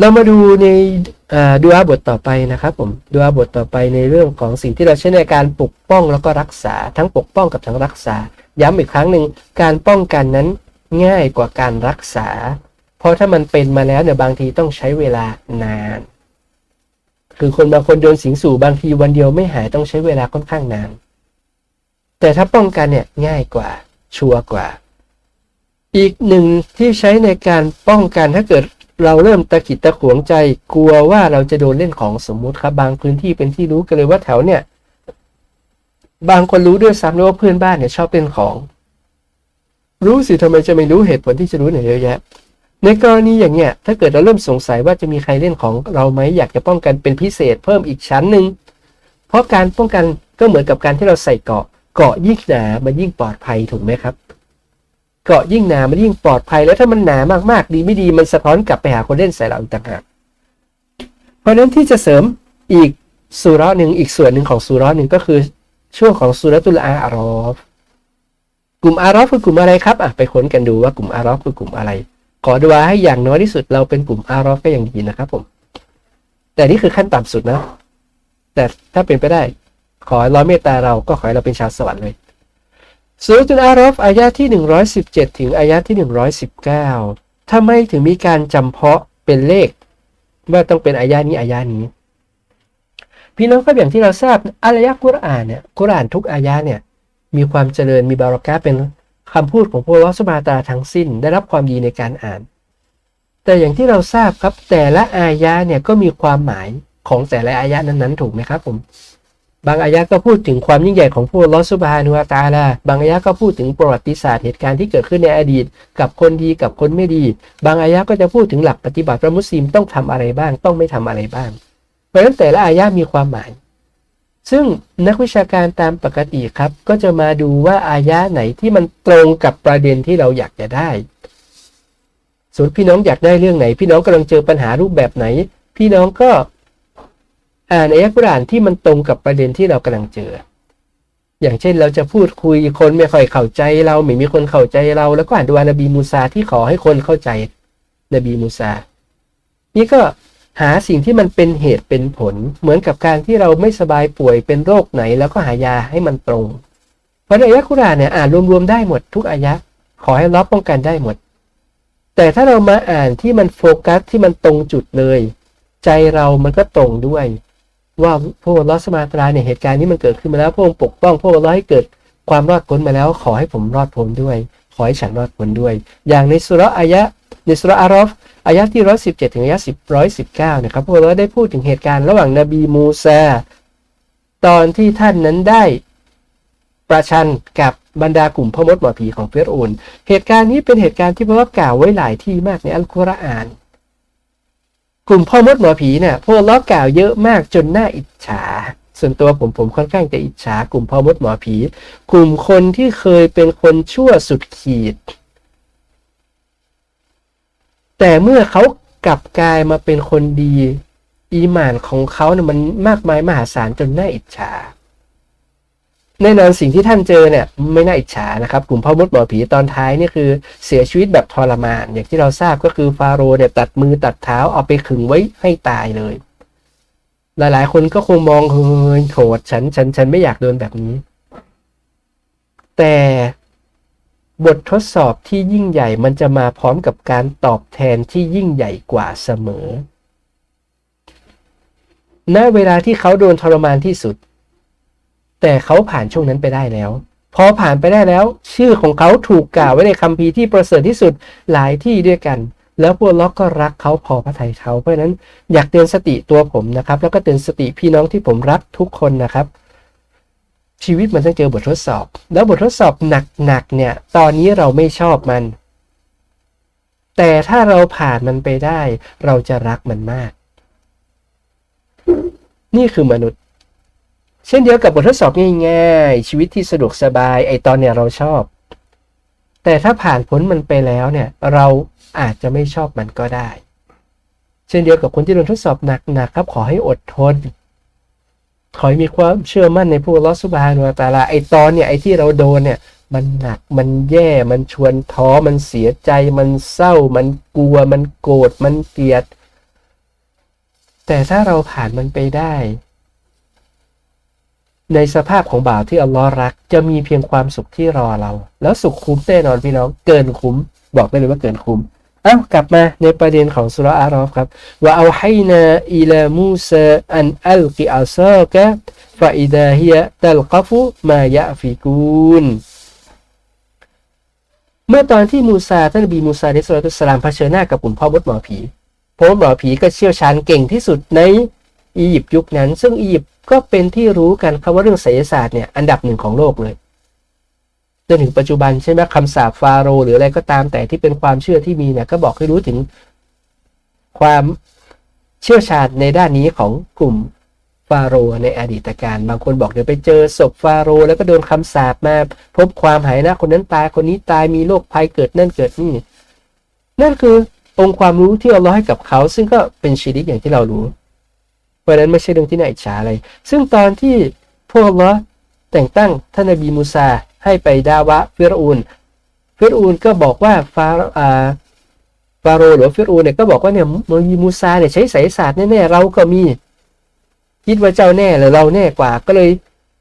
เรามาดูในดูอาบทต่อไปนะครับผมดูอาบทต่อไปในเรื่องของสิ่งที่เราใช้ในการปกป้องแล้วก็รักษาทั้งปกป้องกับทั้งรักษา ย้ำอีกครั้งหนึ่งการป้องกันนั้นง่ายกว่าการรักษา เพราะถ้ามันเป็นมาแล้วเนี่ยบางทีต้องใช้เวลานาน คือคนบางคนโดนสิงสู่บางทีวันเดียวไม่หายต้องใช้เวลาค่อนข้างนาน แต่ถ้าป้องกันเนี่ยง่ายกว่าชัวร์กว่า อีกหนึ่งที่ใช้ในการป้องกันถ้าเกิด เราเริ่มตะขิดตะขวงใจกลัวว่าเราจะโดนเล่นของสมมุติครับ บางพื้นที่เป็นที่รู้กันเลยว่าแถวเนี่ย บางคนรู้ด้วยซ้ำเลยว่าเพื่อนบ้านเนี่ยชอบเล่นของ รู้สิทำไมจะไม่รู้เหตุผลที่จะรู้เนี่ยเยอะแยะ ในกรณีอย่างเนี้ยถ้าเกิดเราเริ่มสงสัยว่าจะมีใครเล่นของเราไหมอยากจะป้องกันเป็นพิเศษเพิ่มอีกชั้นหนึ่งเพราะการป้องกันก็เหมือนกับการที่เราใส่เกาะเกาะยิ่งหนามันยิ่งปลอดภัยถูกไหมครับ เกาะยิ่งหนามันยิ่งปลอดภัย แล้วถ้ามันหนามากๆดีไม่ดีมันสะท้อนกลับไปหาคนเล่นใส่เราอีกต่างหากเพราะนั้นที่จะเสริมอีกสุราหนึ่งอีกส่วนหนึ่งของสุราหนึ่งก็คือช่วงของสุรตุลอารอฟกลุ่มอารอฟคือกลุ่มอะไรครับอะไปค้นกันดูว่ากลุ่มอารอฟคือกลุ่มอะไร ขอดูว่าให้อย่างน้อยที่สุดเราเป็นกลุ่มอารอฟก็ยังดีนะครับผม แต่นี่คือขั้นต่ำสุดนะ แต่ถ้าเป็นไปได้ ขอร้อยเมตตาเราก็ขอให้เราเป็นชาวสวรรค์เลย สุรตุนอารอฟอายะที่ 117 ถึงอายะที่ 119ทำไมถึงมีการจำเพาะเป็นเลข ว่าต้องเป็นอายะนี้อายะนี้ พี่น้องครับอย่างที่เราทราบอายะกุรอานเนี่ยกุรอานทุกอายะเนี่ยมีความเจริญมีบารอกาเป็นคำพูดของพระลอสมาตาทั้งสิ้น ได้รับความดีในการอ่าน แต่อย่างที่เราทราบครับแต่ละอายะเนี่ยก็มีความหมายของแต่ละอายะนั้นๆ ถูกไหมครับผม บางอายะก็พูดถึงความยิ่งใหญ่ของผู้ลอสุบฮานุวาตาลาบางอายะก็พูดถึงประวัติศาสตร์เหตุการณ์ที่เกิดขึ้นในอดีต กับคนดีกับคนไม่ดี บางอายะก็จะพูดถึงหลักปฏิบัติพระมุสลิมต้องทำอะไรบ้าง ต้องไม่ทำอะไรบ้าง เพราะฉะนั้นแต่ละอายะมีความหมาย ซึ่งนักวิชาการตามปกติครับ ก็จะมาดูว่าอายะไหนที่มันตรงกับประเด็นที่เราอยากจะได้ส่วนพี่น้องอยากได้เรื่องไหน พี่น้องกำลังเจอปัญหารูปแบบไหน พี่น้องก็ อ่านอายะกุรอานที่มันตรงกับประเด็นที่เรากำลังเจอ อย่างเช่นเราจะพูดคุยคนไม่ค่อยเข้าใจเราไม่มีคนเข้าใจเรา แล้วก็อ่านดูอานบีมูซาที่ขอให้คนเข้าใจนบีมูซา นี่ก็หาสิ่งที่มันเป็นเหตุเป็นผล เหมือนกับการที่เราไม่สบายป่วยเป็นโรคไหน แล้วก็หายาให้มันตรง เพราะในอายะกุรอานเนี่ยอ่านรวมๆได้หมดทุกอายะขอให้รับป้องกันได้หมด แต่ถ้าเรามาอ่านที่มันโฟกัสที่มันตรงจุดเลย ใจเรามันก็ตรงด้วย ว่าพระองค์ลอสมาตราเนี่ยเหตุการณ์นี้มันเกิดขึ้นมาแล้วพระองค์ปกป้องพระองค์ให้เกิดความรอดพ้นมาแล้ว ขอให้ผมรอดพ้นด้วย ขอให้ฉันรอดพ้นด้วย อย่างในสุรอายะในสุรอารอฟอายะที่ร้อยสิบเจ็ดถึงอายะสิบร้อยสิบเก้านะครับพระองค์ได้พูดถึงเหตุการณ์ระหว่างนบีมูซาตอนที่ท่านนั้นได้ประชันกับบรรดากลุ่มพ่อมดหมอผีของเฟรโอนเหตุการณ์นี้เป็นเหตุการณ์ที่พระว่ากล่าวไว้หลายที่มากในอัลกุรอาน กลุ่มพ่อมดหมอผีเนี่ยพวกล้อกล่าวเยอะมากจนน่าอิจฉา ส่วนตัวผมผมค่อนข้างจะอิจฉากลุ่มพ่อมดหมอผี กลุ่มคนที่เคยเป็นคนชั่วสุดขีด แต่เมื่อเขากลับกลายมาเป็นคนดี อีหมานของเขาเนี่ยมันมากมายมหาศาลจนน่าอิจฉา แน่นอนสิ่งที่ท่านเจอเนี่ยไม่น่าอิจฉานะครับ กลุ่มพ่อมดหมอผีตอนท้ายนี่คือเสียชีวิตแบบทรมาน อย่างที่เราทราบก็คือฟาโรห์เนี่ยตัดมือตัดเท้าเอาไปขึงไว้ให้ตายเลย หลายๆ คนก็คงมองเฮ้ยโถดฉันฉันฉันไม่อยากโดนแบบนี้ แต่บททดสอบที่ยิ่งใหญ่มันจะมาพร้อมกับการตอบแทนที่ยิ่งใหญ่กว่าเสมอ ณ เวลาที่เขาโดนทรมานที่สุด แต่เขาผ่านช่วงนั้นไปได้แล้ว พอผ่านไปได้แล้ว ชื่อของเขาถูกกล่าวไว้ในคัมภีร์ที่ประเสริฐที่สุดหลายที่ด้วยกัน แล้วพวกล็อกก็รักเขาพอพระทัยเขาเพราะนั้นอยากเตือนสติตัวผมนะครับ แล้วก็เตือนสติพี่น้องที่ผมรักทุกคนนะครับชีวิตมันต้องเจอบททดสอบ แล้วบททดสอบหนักๆเนี่ย ตอนนี้เราไม่ชอบมัน แต่ถ้าเราผ่านมันไปได้ เราจะรักมันมาก นี่คือมนุษย์ เช่นเดียวกับบททดสอบง่ายๆ ชีวิตที่สะดวกสบายไอตอนเนี่ยเราชอบ แต่ถ้าผ่านพ้นมันไปแล้วเนี่ยเราอาจจะไม่ชอบมันก็ได้ เช่นเดียวกับคนที่โดนทดสอบหนักๆครับขอให้อดทน ขอให้มีความเชื่อมั่นในผู้ลอสุบานุตาลาไอตอนเนี่ยไอที่เราโดนเนี่ยมันหนักมันแย่มันชวนท้อมันเสียใจ มันเศร้า มันกลัว มันโกรธมันเกลียด แต่ถ้าเราผ่านมันไปได้ ในสภาพของบ่าวที่อัลลอฮ์รัก จะมีเพียงความสุขที่รอเรา แล้วสุขคุ้มแน่นอนพี่น้องเกินคุ้ม บอกได้เลยว่าเกินคุ้มเอ้ากลับมาในประเด็นของสุรอารอฟครับว่าเอาให้นาอิลามูซาอันอัลกิอัลซากะฟาอิดาฮิยะตัลกฟุมายะฟิกูนเมื่อตอนที่มูซาท่านบีมูซาดิสลาตุสลามเผชิญหน้ากับกลุ่มพ่อมดหมอผีพ่อมดหมอผีก็เชี่ยวชาญเก่งที่สุดในอียิปต์ยุคนั้น ซึ่งอียิปต์ ก็เป็นที่รู้กันคำว่าเรื่องไสยศาสตร์เนี่ยอันดับหนึ่งของโลกเลยจนถึงปัจจุบันใช่ไหมคำสาปฟาโรหรืออะไรก็ตามแต่ที่เป็นความเชื่อที่มีเนี่ยก็บอกให้รู้ถึงความเชี่ยวชาญในด้านนี้ของกลุ่มฟาโรในอดีตการบางคนบอกเดี๋ยวไปเจอศพฟาโรแล้วก็โดนคำสาปมา พบความหายนะคนนั้นตายคนนี้ตายมีโรคภัยเกิดนั่นเกิดนี่นั่นคือองค์ความรู้ที่เราให้กับเขา ซึ่งก็เป็นชีริกอย่างที่เรารู้ ราะนั้นไม่ใช่เรื่องที่น่าอิจฉาอะไร ซึ่งตอนที่พวกเราแต่งตั้งท่านนบีมูซาให้ไปดาวะฟิรอูนฟิรอูนก็บอกว่าฟาอาฟาโรห์หรือฟิรูนเนี่ยก็บอกว่าเนี่ยมมีมูซาเนี่ยใช้ไสยศาสตร์แน่ๆเราก็มี คิดว่าเจ้าแน่หรือเราแน่กว่า ก็เลย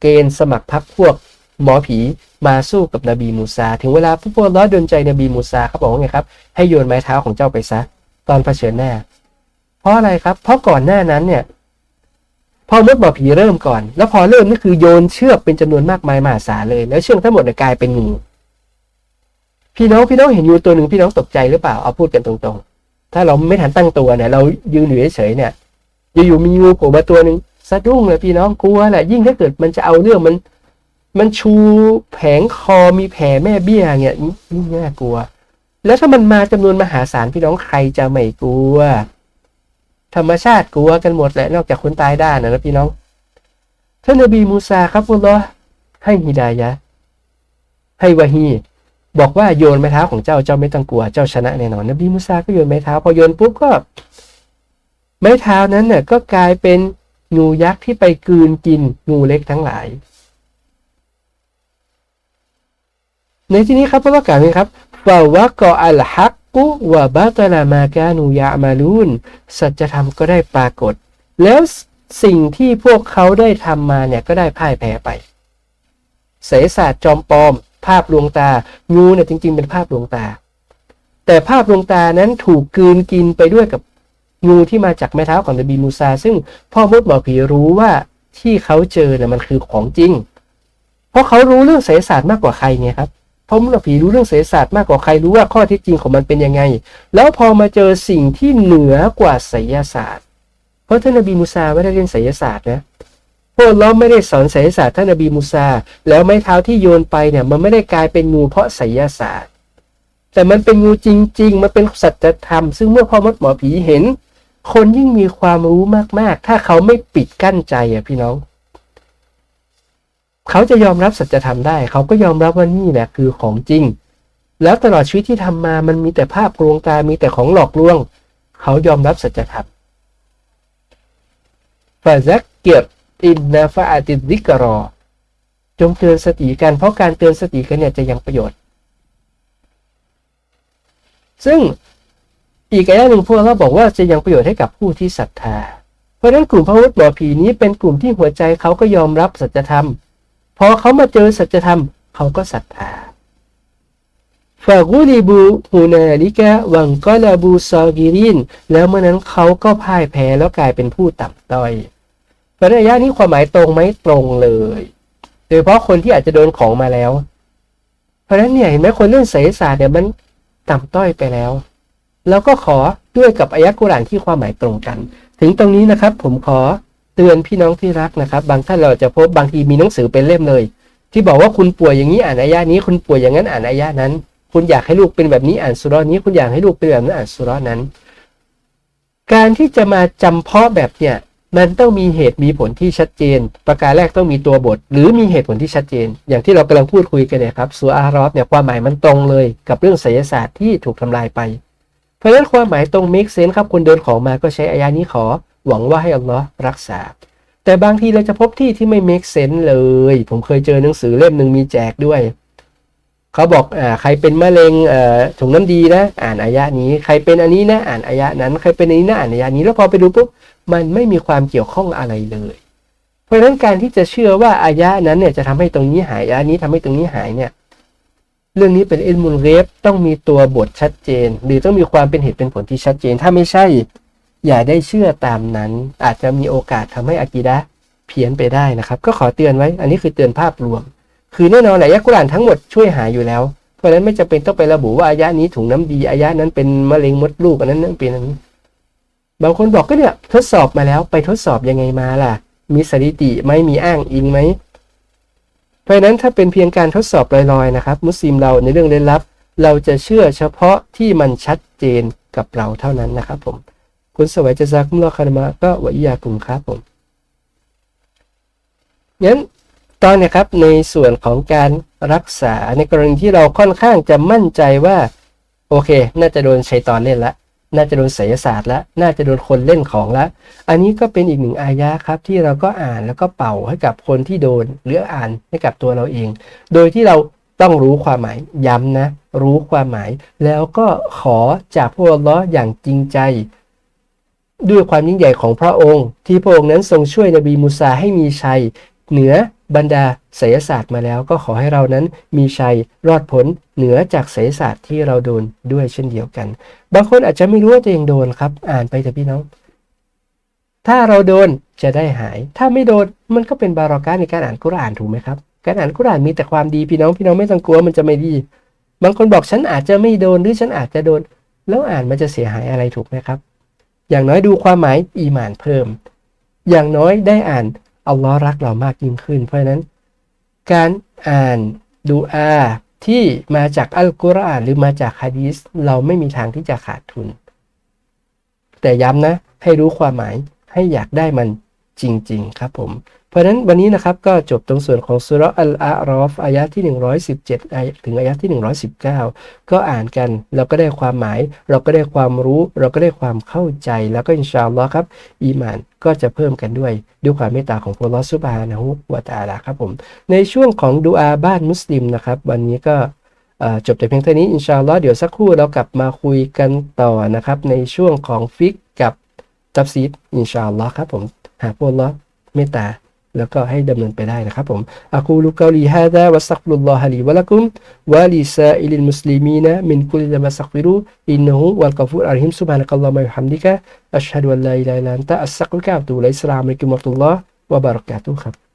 เกณฑ์สมัครพรรคพวกหมอผีมาสู้กับนบีมูซา ถึงเวลาพวกล้อดนใจนบีมูซาเขาบอกว่าไงครับ ให้โยนไม้เท้าของเจ้าไปซะ ตอนเผชิญหน้า เพราะอะไรครับ เพราะก่อนหน้านั้นเนี่ย พอมดหมอผีเริ่มก่อน แล้วพอเริ่มนี่คือโยนเชือกเป็นจำนวนมากมายมหาศาลเลย แล้วเชือกทั้งหมดเนี่ยกลายเป็นงูพี่น้องพี่น้องเห็นงูตัวหนึ่งพี่น้องตกใจหรือเปล่าเอาพูดกันตรงๆ ถ้าเราไม่ทันตั้งตัวเนี่ยเรายืนอยู่เฉยๆเนี่ยอยู่ๆมีงูโผล่มาตัวหนึ่งสะดุ้งเลยพี่น้องกลัวแหละยิ่งถ้าเกิดมันจะเอาเรื่องมัน มันชูแผงคอมีแผลแม่เบี้ยเงี้ยยิ่งน่ากลัว แล้วถ้ามันมาจำนวนมหาศาลพี่น้องใครจะไม่กลัว ธรรมชาติกลัวกันหมดแหละนอกจากคนตายด้านนะพี่น้องท่านนบีมูซาครับอัลลอฮ์ให้ฮิดายะให้วะฮีบอกว่าโยนไม้เท้าของเจ้าเจ้าไม่ต้องกลัวเจ้าชนะแน่นอนนบีมูซาก็โยนไม้เท้าพอโยนปุ๊บก็ ไม้เท้านั้นเนี่ยก็กลายเป็นงูยักษ์ที่ไปกืนกินงูเล็กทั้งหลาย ในที่นี้ครับพระกล่าวนี้ครับฟาวะกออัลฮัก กุวะบาตลามากานูยามาลูนสัจธรรมก็ได้ปรากฏ แล้วสิ่งที่พวกเขาได้ทำมาเนี่ยก็ได้พ่ายแพ้ไป เสศาสตร์จอมปลอม ภาพลวงตา งูเนี่ยจริง ๆ เป็นภาพลวงตา แต่ภาพลวงตานั้นถูกกืนกินไปด้วยกับงูที่มาจากแม่เท้าของนบีมูซา ซึ่งพ่อมดบอกผีรู้ว่าที่เขาเจอเนี่ยมันคือของจริง เพราะเขารู้เรื่องเสศาสตร์มากกว่าใครไงครับ พ่อมดบอกผีรู้เรื่องเสศาสตร์มากกว่าใครรู้ว่าข้อเท็จจริงของมันเป็นยังไง แล้วพอมาเจอสิ่งที่เหนือกว่าไสยศาสตร์ เพราะท่านนบีมูซาไม่ได้เรียนไสยศาสตร์นะพวกเราไม่ได้สอนไสยศาสตร์ท่านนบีมูซา แล้วไม้เท้าที่โยนไปเนี่ยมันไม่ได้กลายเป็นงูเพราะไสยศาสตร์ แต่มันเป็นงูจริง ๆ มันเป็นสัจธรรม ซึ่งเมื่อพ่อมดหมอผีเห็น คนยิ่งมีความรู้มากๆ ถ้าเขาไม่ปิดกั้นใจอะพี่น้อง เขาจะยอมรับสัจธรรมได้ เขาก็ยอมรับว่านี่แหละคือของจริง แล้วตลอดชีวิตที่ทำมามันมีแต่ภาพลวงตามีแต่ของหลอกลวง เขายอมรับสัจธรรมฟาซักเกียรอินนาฟาติดิกรอ จงเตือนสติกันเพราะการเตือนสติกันเนี่ยจะยังประโยชน์ ซึ่งอีกอันหนึ่งพวกเราบอกว่าจะยังประโยชน์ให้กับผู้ที่ศรัทธา เพราะฉะนั้นกลุ่มพระวุฒิบอผีนี้เป็นกลุ่มที่หัวใจเขาก็ยอมรับสัจธรรม พอเขามาเจอสัจธรรม เขาก็ศรัทธาฟากูลิบูฮูนาลิกะวังกอลาบูซอกิรินแล้วเมื่อนั้นเขาก็พ่ายแพ้แล้วกลายเป็นผู้ต่ำต้อยเพระระยะนี้ความหมายตรงไหมตรงเลยโดยเฉพาะคนที่อาจจะโดนของมาแล้ว เพราะฉะนั้นเนี่ยเห็นไหมคนเรื่องไสยศาสตร์เนี่ยมันต่ำต้อยไปแล้ว แล้วก็ขอด้วยกับอายะกุรานที่ความหมายตรงกัน ถึงตรงนี้นะครับผมขอ เตือนพี่น้องที่รักนะครับ บางท่านเราจะพบบางทีมีหนังสือเป็นเล่มเลย ที่บอกว่าคุณป่วยอย่างนี้อ่านอายะนี้ คุณป่วยอย่างนั้นอ่านอายะนั้น คุณอยากให้ลูกเป็นแบบนี้อ่านสุรนี้ คุณอยากให้ลูกเป็นแบบนั้นอ่านสุรนั้น การที่จะมาจำเพาะแบบเนี่ยมันต้องมีเหตุมีผลที่ชัดเจน ประการแรกต้องมีตัวบท หรือมีเหตุผลที่ชัดเจน อย่างที่เรากำลังพูดคุยกันเนี่ยครับสุอารอฟเนี่ยความหมายมันตรงเลยกับเรื่องไสยศาสตร์ที่ถูกทำลายไป เพราะฉะนั้นความหมายตรง make sense ครับคนเดินของมาก็ใช้อายานี้ขอ หวังว่าให้อัลลอฮ์รักษา แต่บางทีเราจะพบที่ที่ไม่ make sense เลย ผมเคยเจอหนังสือเล่มหนึ่งมีแจกด้วย เขาบอกอ่าใครเป็นมะเร็งเอ่อถุงน้ำดีนะ อ่านอายะนี้ ใครเป็นอันนี้นะ อ่านอายะนั้น ใครเป็นอันนี้นะอ่านอายะนี้ แล้วพอไปดูปุ๊บ มันไม่มีความเกี่ยวข้องอะไรเลย เพราะฉะนั้นการที่จะเชื่อว่าอายะนั้นเนี่ยจะทำให้ตรงนี้หายอายะนี้ทำให้ตรงนี้หายเนี่ยเรื่องนี้เป็นอิลมุลเรฟต้องมีตัวบทชัดเจน หรือต้องมีความเป็นเหตุเป็นผลที่ชัดเจน ถ้าไม่ใช่ อย่าได้เชื่อตามนั้น อาจจะมีโอกาสทำให้อากีดะเพี้ยนไปได้นะครับ ก็ขอเตือนไว้ อันนี้คือเตือนภาพรวม คือแน่นอนแหละยะกุรานทั้งหมดช่วยหาอยู่แล้ว เพราะฉะนั้นไม่จำเป็นต้องไประบุว่าอายะนี้ถุงน้ำดีอายะนั้นเป็นมะเร็งมดลูกอันนั้นนั่นเป็นอันนี้บางคนบอกก็เนี่ยทดสอบมาแล้วไปทดสอบยังไงมาล่ะ มีสถิติไหมมีอ้างอิงไหมเพราะฉะนั้นถ้าเป็นเพียงการทดสอบลอยๆนะครับ มุสลิมเราในเรื่องเล่นลับ เราจะเชื่อเฉพาะที่มันชัดเจนกับเราเท่านั้นนะครับผม คุณสวัยจะซักมุลลอคารมาก็วะอียากุมครับผมงั้นตอนเนี้ครับในส่วนของการรักษาในกรณีที่เราค่อนข้างจะมั่นใจว่า โอเค น่าจะโดนชัยตอนเล่นละ น่าจะโดนไสยศาสตร์ละ น่าจะโดนคนเล่นของละ อันนี้ก็เป็นอีกหนึ่งอายะครับที่เราก็อ่านแล้วก็เป่าให้กับคนที่โดนหรืออ่านให้กับตัวเราเอง โดยที่เราต้องรู้ความหมายย้ำนะ รู้ความหมาย แล้วก็ขอจากพระองค์อย่างจริงใจ ด้วยความยิ่งใหญ่ของพระองค์ ที่พระองค์นั้นทรงช่วยนบีมูซาให้มีชัย เหนือบรรดาไสยศาสตร์มาแล้ว ก็ขอให้เรานั้นมีชัยรอดพ้นเหนือจากไสยศาสตร์ที่เราโดนด้วยเช่นเดียวกัน บางคนอาจจะไม่รู้ว่าตัวเองโดนครับ อ่านไปเถอะพี่น้อง ถ้าเราโดนจะได้หาย ถ้าไม่โดนมันก็เป็นบารอการในการอ่านกุรอานถูกไหมครับ การอ่านกุรอานมีแต่ความดีพี่น้องพี่น้องไม่ต้องกลัวมันจะไม่ดี บางคนบอกฉันอาจจะไม่โดนหรือฉันอาจจะโดน แล้วอ่านมันจะเสียหายอะไรถูกไหมครับ อย่างน้อยดูความหมายอีหมานเพิ่ม อย่างน้อยได้อ่านอัลลอฮ์รักเรามากยิ่งขึ้น เพราะฉะนั้น การอ่านดูอาที่มาจากอัลกุรอานหรือมาจากฮะดีสเราไม่มีทางที่จะขาดทุน แต่ย้ำนะ ให้รู้ความหมายให้อยากได้มันจริง ๆ ครับผม เพราะฉะนั้นวันนี้นะครับก็จบตรงส่วนของสุรอัลอารอฟอายะที่ 117อายะถึงอายะที่ 119 ก็อ่านกัน เราก็ได้ความหมาย เราก็ได้ความรู้ เราก็ได้ความเข้าใจ แล้วก็อินชาอัลลอฮ์ครับ อีมานก็จะเพิ่มกันด้วยด้วยความเมตตาของพระลอสุบานะฮุวะตาลาครับผม ในช่วงของดูอาบ้านมุสลิมนะครับ วันนี้ก็จบแต่เพียงเท่านี้อินชาอัลลอฮ์เดี๋ยวสักครู่เรากลับมาคุยกันต่อนะครับ ในช่วงของฟิกกับตับซีดอินชาอัลลอฮ์ครับผมหากพระลอเมตตา แล้วก็ให้ดำเนินไปได้นะครับผมอะกูลุกาลีฮาดาวัสตักฟุรุลลอฮะลีวะลักุมวะลิซาอิลิลมุสลิมีนมินกุลิมาสักฟิรุอินนุฮุวัลกฟูรอะลัยฮิมซุบฮานะกัลลอฮุมะบิฮัมดิกะอัชฮะดุอัลลาอิลาฮะอิลลันตะอัสซักรุกะอับดุลัยสลามอะลัยกุมวะตุลลอฮ์วะบารักาตุฮ์ครับ